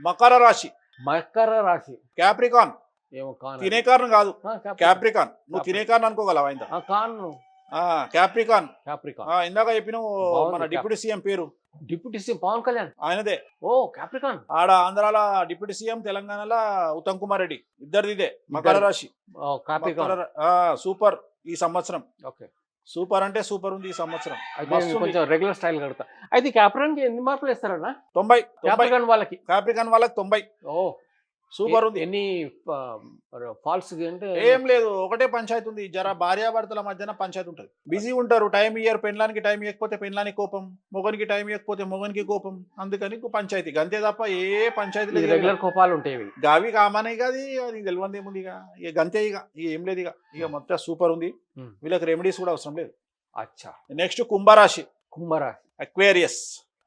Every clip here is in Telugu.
మకర రాశి. మకర రాశి. క్యాప్రికాన్ ఏమో కాను తినే కారణం కాదు. క్యాప్రికాన్. నువ్వు తినే కారణం అనుకోగలవా ఇంత? ఆ, కాను ఆ, క్యాప్రికాన్ క్యాప్రికాన్ ఇందాక చెప్పిన మన డిప్యూటీ సీఎం పేరు. Deputy CM Pawan Kalyan? ఆయనదే. ఓ క్యాప్రికాన్ ఆడ ఆంధ్రాల డిప్యూటీ సీఎం తెలంగాణలో ఉత్తమ్ కుమార్ రెడ్డి. ఇద్దరిది ఇదే మకర. రాశి సూపర్ ఈ సంవత్సరం. ఓకే. సూపర్ అంటే సూపర్ ఉంది ఈ సంవత్సరం. అయితే. కొంచెం రెగ్యులర్ స్టైల్ కడతా. అయితే క్యాప్రికాన్కి ఎన్ని మార్కులు ఇస్తారన్నా తొంభై తొంభై. క్యాప్రికాన్ వాళ్ళకి? క్యాప్రికాన్ వాళ్ళకి తొంభై. ఓ. సూపర్ ఉంది. ఎన్ని ఫాల్స్ అంటే ఏం లేదు ఒకటే పంచాయతీ ఉంది. జర భార్యాభర్తల మధ్యన పంచాయతీ ఉంటుంది. బిజీ ఉంటారు. టైం ఇయ్యరు. పెళ్ళానికి టైం ఇవ్వకపోతే పెళ్ళానికి కోపం. మొగనికి టైం ఇవ్వకపోతే మొగనికి కోపం. అందుకని పంచాయతీ. అంతే తప్ప ఏ పంచాయతీ లేదు రెగ్యులర్ కోపాలు ఉంటాయి గావి కామనే కాదు అది తెలియంది ఏముంది ఇక. ఇక గంతే ఇక. ఇక ఏం లేదు ఇక. ఇక మొత్తం సూపర్ ఉంది. వీళ్ళకి రెమెడీస్ కూడా అవసరం లేదు. అచ్చా. నెక్స్ట్ కుంభరాశి. కుంభరాశి. అక్వేరియస్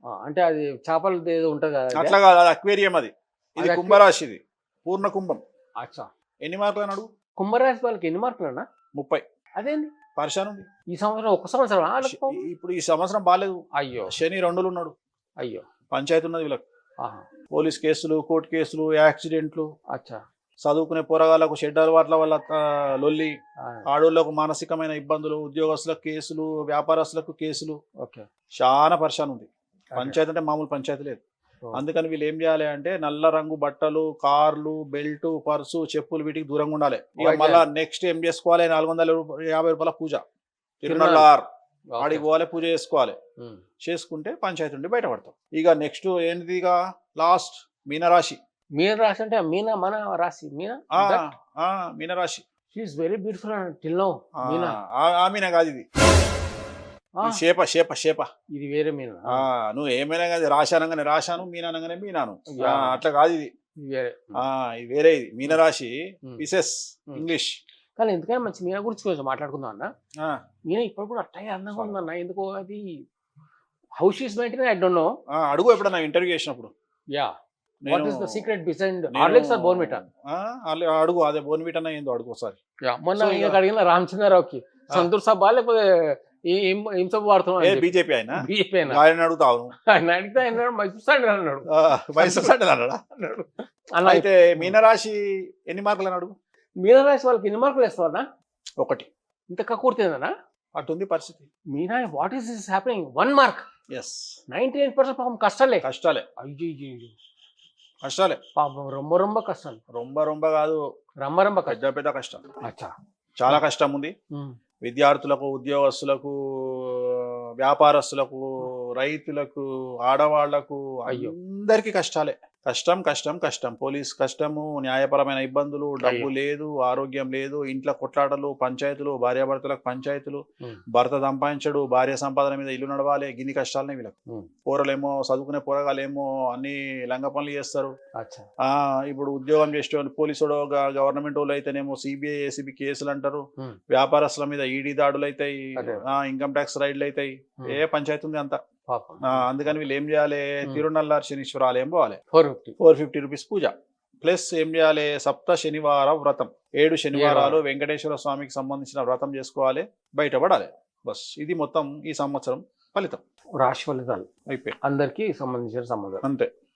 అంటే అది చేపలది ఏదో ఉంటుంది? అట్లా కాదు. అది అక్వేరియం అది. ఇది అది కుంభరాశి ఇది పూర్ణ కుంభం. అచ్చా. ఎన్ని మార్కులు అని అడుగు కుంభరాశి వాళ్ళకి ఎన్ని మార్కులు అన్నా? ముప్పై. అదేంది? పరిశాన్ ఉంది ఈ సంవత్సరం ఒక సంవత్సరం ఇప్పుడు ఈ సంవత్సరం బాగాలేదు అయ్యో. శని రెండులు ఉన్నాడు. అయ్యో. పంచాయతీ ఉన్నది వీళ్ళకి. ఆహా. పోలీస్ కేసులు కోర్టు కేసులు యాక్సిడెంట్లు. అచ్చా. చదువుకునే పోరగాళ్ళకు షెడ్ అలవాట్ల వల్ల లొల్లి. ఆడోళ్ళకు మానసికమైన ఇబ్బందులు ఉద్యోగస్తులకు కేసులు వ్యాపారస్తులకు కేసులు. ఓకే. చాలా పరిశాన్ ఉంది. పంచాయతీ అంటే మామూలు పంచాయతీ లేదు. అందుకని వీళ్ళు ఏం చేయాలి అంటే నల్ల రంగు బట్టలు కార్లు బెల్ట్ పర్సు చెప్పులు వీటికి దూరంగా ఉండాలి. మళ్ళా నెక్స్ట్ ఏం చేసుకోవాలి? నాలుగు వందల యాభై రూపాయల పూజ. ఓకే. ఆడికి పోవాలి పూజ చేసుకోవాలి. చేసుకుంటే పంచాయతీ నుండి బయటపడతాం. ఇక నెక్స్ట్ ఏంటిది ఇక? లాస్ట్ మీనరాశి. మీన రాశి అంటే మీనా మన రాశి. మీనా? మీనరాశి. She is very beautiful till no ఆ, మీనా. ఆ- ఆ మీన కాదు ఇది. షేప షేప షేప. ఇది వేరే మీనా. నువ్వు ఏమైనా కాదు రాశి అనగానే రాశాను మీన అనగానే మీనాను అట్లా కాదు ఇది. ఇది వేరే. ఆ ఇది మీనరాశి ఉమ్. పిసెస్. ఇంగ్లీష్ కానీ ఎందుకని మంచి మీనా గురించి కొంచెం మాట్లాడుకుందాం అన్న. మీనా ఇప్పుడు కూడా అట్టగే అందంగా ఉందన్న ఎందుకో అది house is maintain I don't know అడుగు ఎప్పుడన్నా ఇంటర్వ్యూ చేసినప్పుడు. Yeah what is the secret behind Horlicks or Bournvita అడుగు అదే అన్న ఏందో అడుగు ఒకసారి. మొన్న అడిగిన రామచంద్రరావుకి. సంతూర్ సభ లేకపోతే ఏ- ఏం వాడుతున్నావు బీజేపీ ఆయన? బీజేపీ అయినా ఆయన అడుగుతావు ఆయన అడిగితే ఆయన అన్నాడు, "మరి చూస్తాండి" అన్నాడు మైసూర్ అంటే అన్నాడా? అన్నాడు. అలా అయితే మీనరాశి ఎన్ని మార్కులు అని అడుగు మీనా రాశి వాళ్ళకి ఎన్ని మార్కులు వేస్తావన్నా? ఒకటి. ఇంత కక్కుర్తిందనా అటుంది పరిస్థితి. Meena what is is happening one mark yes ninety nine percent పాపం కష్టాలే. కష్టాలే. అయ్యో కష్టాలే. పాపం రొమ్మ రొమ్మ కష్టాలు. రొంబ రొంబ కాదు. రమ్మ రమ్మ కష్టం పెద్ద పెద్ద కష్టం. అచ్చా. చాలా కష్టం ఉంది. విద్యార్థులకు ఉద్యోగస్తులకు వ్యాపారస్తులకు రైతులకు ఆడవాళ్ళకు. అందరికి కష్టాలే కష్టం కష్టం కష్టం పోలీస్ కష్టము న్యాయపరమైన ఇబ్బందులు డబ్బు. లేదు ఆరోగ్యం లేదు ఇంట్లో కొట్లాటలు పంచాయతీలు భార్యాభర్తలకు పంచాయతీలు. భర్త సంపాదించడు భార్య సంపాదన మీద ఇల్లు నడవాలి గిన్ని కష్టాలనే వీళ్ళకి ఉమ్. కూరలేమో చదువుకునే పోరగాలేమో అన్ని లంగ పనులు చేస్తారు ఇప్పుడు ఉద్యోగం చేసే పోలీసు గవర్నమెంట్ వాళ్ళు అయితేనేమో సిబిఐ ఏసీబీ కేసులు అంటారు. వ్యాపారస్తుల మీద ఈడీ దాడులు అవుతాయి. ఇన్కమ్ ట్యాక్స్ రైడ్లు అవుతాయి. ఏ పంచాయతీ ఉంది అంత అందుకని వీళ్ళు ఏం చేయాలి. తిరునల్లార్ శనీశ్వరాలు ఏం పోవాలి. Four fifty. Four fifty rupees పూజ. ప్లస్ ఏం చేయాలి? సప్త శనివార వ్రతం. ఏడు శనివారాలు వెంకటేశ్వర స్వామికి సంబంధించిన వ్రతం చేసుకోవాలి. బయటపడాలి. బస్. ఇది మొత్తం ఈ సంవత్సరం ఫలితం. రాశి ఫలితాలు. అయిపోయింది అందరికీ సంబంధించిన సంబంధం. అంతే.